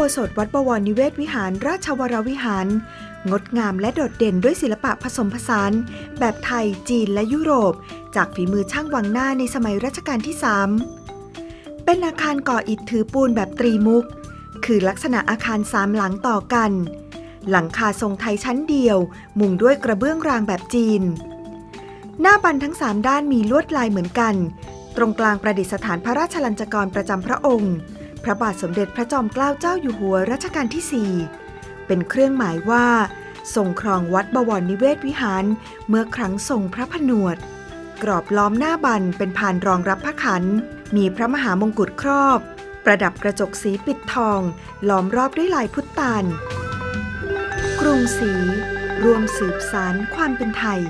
โบสถวัดบวรนิเวศวิหารราชวรวิหาร งดงามและโดดเด่นด้วยศิลปะผสมผสาน แบบไทยจีนและยุโรป จากฝีมือช่างวังหน้าในสมัยรัชกาลที่ 3 เป็นอาคารก่ออิฐถือปูนแบบตรีมุก คือลักษณะอาคารสามหลังต่อกัน หลังคาทรงไทยชั้นเดียว มุงด้วยกระเบื้องรางแบบจีน หน้าบันทั้งสามด้านมีลวดลายเหมือนกัน ตรงกลางประดิษฐานพระราชลัญจกรประจำพระองค์ พระบาทสมเด็จพระจอมเกล้าเจ้าอยู่หัวรัชกาลที่ 4 เป็นเครื่องหมายว่า ทรงครองวัดบวรนิเวศวิหาร เมื่อครั้งทรงพระผนวด กรอบล้อมหน้าบันเป็นพานรองรับพระขัน มีพระมหามงกุฎครอบ ประดับกระจกสีปิดทอง ล้อมรอบด้วยลายพุทธานกรุงศรีรวมสืบสารความเป็นไทย